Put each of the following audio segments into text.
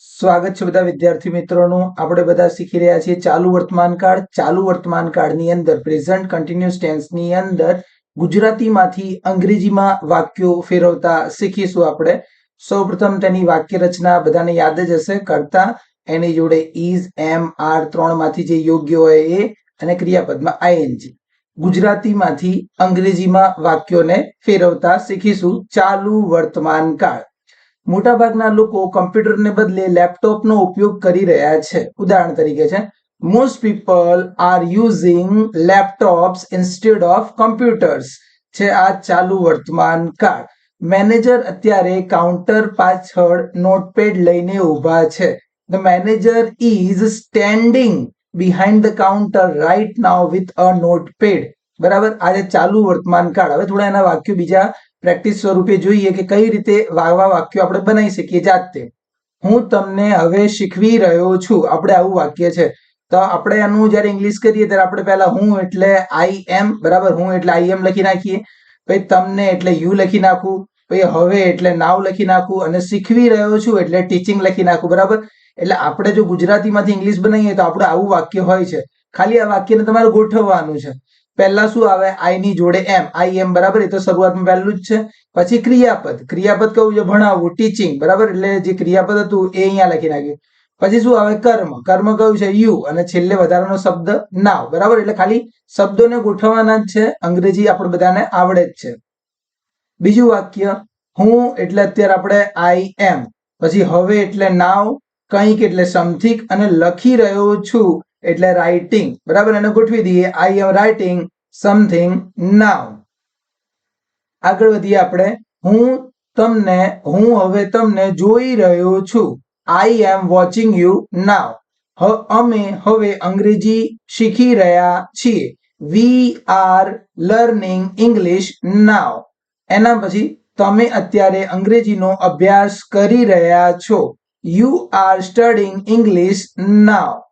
સ્વાગત છે બધા વિદ્યાર્થી મિત્રોનું. આપણે બધા શીખી રહ્યા છીએ ચાલુ વર્તમાન કાળ. ચાલુ વર્તમાન કાળની અંદર પ્રેઝન્ટ કન્ટિન્યુઅસ ટેન્સની અંદર ગુજરાતીમાંથી અંગ્રેજીમાં વાક્યો ફેરવતા શીખીશું આપણે. સૌપ્રથમ તેની વાક્ય રચના બધાને યાદ જ હશે. કરતા એની જોડે ઇઝ એમ આર ત્રણમાંથી જે યોગ્ય હોય એ અને ક્રિયાપદમાં આઈએનજી ગુજરાતીમાંથી અંગ્રેજીમાં વાક્યોને ફેરવતા શીખીશું. ચાલુ વર્તમાન કાળ. મોટાભાગના લોકો કમ્પ્યુટરને બદલે લેપટોપનો ઉપયોગ કરી રહ્યા છે. ઉદાહરણ તરીકે છે most people are using laptops instead of computers છે, આ ચાલુ વર્તમાન કાળ. મેનેજર અત્યારે કાઉન્ટર પાછળ નોટપેડ લઈને ઊભા છે. The manager is standing behind the counter right now with a notepad બરાબર? આજે ચાલુ વર્તમાન કાળ. હવે થોડા એના વાક્યો બીજા પ્રેક્ટિસ સ્વરૂપે જોઈએ કે કઈ રીતે વાવા વાક્યો આપણે બનાવી શકીએ જાતે. હું તમને હવે શીખવી રહ્યો છું. આપણે આવું વાક્ય છે. તો આપણે એનું જ્યારે ઇંગ્લિશ કરીએ ત્યારે આપણે પહેલા હું એટલે આઈ એમ બરાબર? હું એટલે આઈ એમ લખી નાખીએ. પછી તમને એટલે યુ લખી નાખું. પછી હવે એટલે નાવ લખી નાખું. અને શીખવી રહ્યો છું એટલે ટીચિંગ લખી નાખું, બરાબર? એટલે આપણે જો ગુજરાતીમાંથી ઇંગ્લિશ બનાવીએ તો આપણે આવું વાક્ય હોય છે. ખાલી આ વાક્યને તમારે ગોઠવવાનું છે. પહેલા શું આવે? આઈ ની જોડે એમ આઈ એમ બરાબર? એ તો શરૂઆતમાં પહેલું જ છે. પછી ક્રિયાપદ. ક્રિયાપદ કયું છે, ભણાવવું ટીચિંગ બરાબર? એટલે જે ક્રિયાપદ હતું, એ અહીંયા લખી નાખ્યું પછી શું આવે? કર્મ. કર્મ કયું છે? યુ. અને છેલ્લે વધારાનો શબ્દ નાવ બરાબર? એટલે ખાલી શબ્દોને ગોઠવવાના જ છે. અંગ્રેજી આપણે બધાને આવડે જ છે. બીજું વાક્ય. હું એટલે અત્યારે આપણે આઈ એમ પછી હવે એટલે નાવ કંઈક એટલે સમથિંગ અને લખી રહ્યો છું. એટલે રાઇટિંગ બરાબર? એને ગોઠવી દઈએ. આઈ એમ રાઇટિંગ સમથિંગ નાવ આગળ વધીએ આપણે. હું તમને, હું હવે તમને જોઈ રહ્યો છું. આઈ એમ વોચિંગ યુ નાવ અમે હવે અંગ્રેજી શીખી રહ્યા છીએ. We are learning English now એના પછી તમે અત્યારે અંગ્રેજીનો અભ્યાસ કરી રહ્યા છો. You are studying English now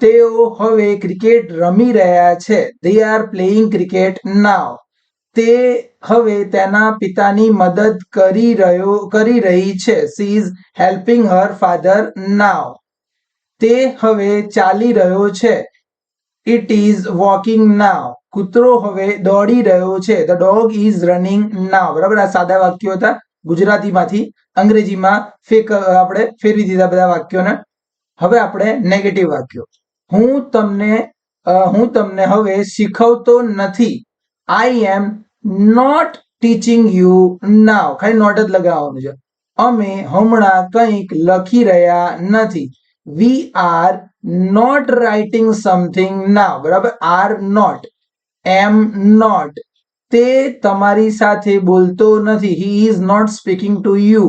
તેઓ હવે ક્રિકેટ રમી રહ્યા છે. They are playing cricket now તે હવે તેના પિતાની મદદ કરી રહ્યો, કરી રહી છે. She is helping her father now તે હવે ચાલી રહ્યો છે. ઇટ ઇઝ વોકિંગ નાવ કૂતરો હવે દોડી રહ્યો છે. The dog is running now બરાબર? આ સાદા વાક્યો હતા ગુજરાતીમાંથી. અંગ્રેજીમાં ફેક, આપણે ફેરવી દીધા બધા વાક્યોને. હવે આપણે નેગેટિવ વાક્યો. હું તમને હું તમને હવે શીખવતો નથી. I am not teaching you now ખાલી નોટ જ લગાવવાનું છે. અમે હમણાં કંઈક લખી રહ્યા નથી. We are not writing something now બરાબર? આર નોટ એમ નોટ તે તમારી સાથે બોલતો નથી. He is not speaking to you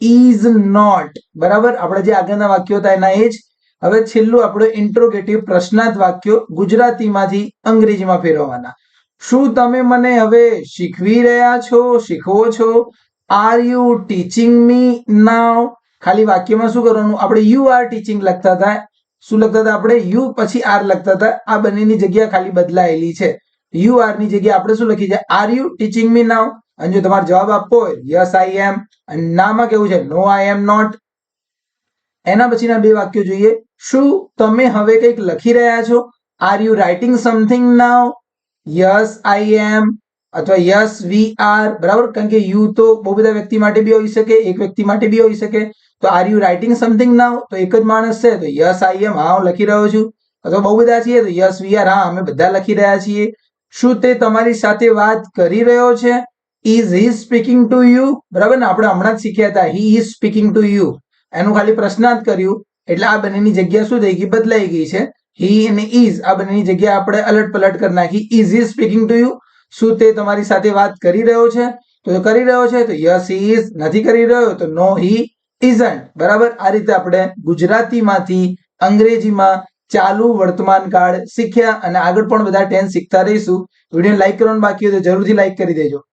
is not બરાબર? આપણે જે આગળના વાક્યો હતા એના એ જ હવે છેલ્લું આપણું ઇન્ટ્રોગેટિવ પ્રશ્નાર્થ વાક્યો ગુજરાતીમાંથી અંગ્રેજીમાં ફેરવવાના. શું તમે મને હવે શીખવી રહ્યા છો, શીખવો છો? Are you teaching me now ખાલી વાક્યમાં શું કરવાનું? આપણે યુ આર ટીચિંગ લખતા હતા. શું લખતા હતા આપણે? યુ પછી આર લખતા હતા. આ બંનેની જગ્યા ખાલી બદલાયેલી છે. યુ આરની જગ્યાએ આપણે શું લખી છે? Are you teaching me now અને જો તમારે જવાબ આપવો હોય યસ આઈ એમ અને નામાં કેવું છે? નો આઈ એમ નોટ એના પછીના બે વાક્યો જોઈએ. શું તમે હવે કંઈક લખી રહ્યા છો? Are you writing something now yes I am અથવા યસ વી આર બરાબર? કારણ કે યુ તો બહુ બધા વ્યક્તિ માટે બી હોઈ શકે, એક વ્યક્તિ માટે બી હોઈ શકે. તો are you writing something now તો એક જ માણસ છે, તો યસ આઈ એમ હા, હું લખી રહ્યો છું. અથવા બહુ બધા છીએ, તો યસ વી આર હા, અમે બધા લખી રહ્યા છીએ. શું તે તમારી સાથે વાત કરી રહ્યો છે? Is he speaking to you બરાબર ને? આપણે હમણાં જ શીખ્યા હતા. He is speaking to you એનું ખાલી પ્રશ્નાર્થ કર્યું. એટલે આ બંનેની જગ્યા શું થઈ ગઈ? બદલાઈ ગઈ છે. હી અને ઇઝ આ બંનેની જગ્યા આપણે અલટ પલટ કરી નાખી. Is is speaking to you શું તે તમારી સાથે વાત કરી રહ્યો છે? તો કરી રહ્યો છે, તો યસ હી ઇઝ નથી કરી રહ્યો, તો નો હી ઇઝન્ટ બરાબર? આ રીતે આપણે ગુજરાતીમાંથી અંગ્રેજીમાં ચાલુ વર્તમાન કાળ શીખ્યા અને આગળ પણ બધા ટેન્સ શીખતા રહીશું. વીડિયો લાઈક કરવાનું બાકી હોય તો જરૂરથી લાઈક કરી દેજો.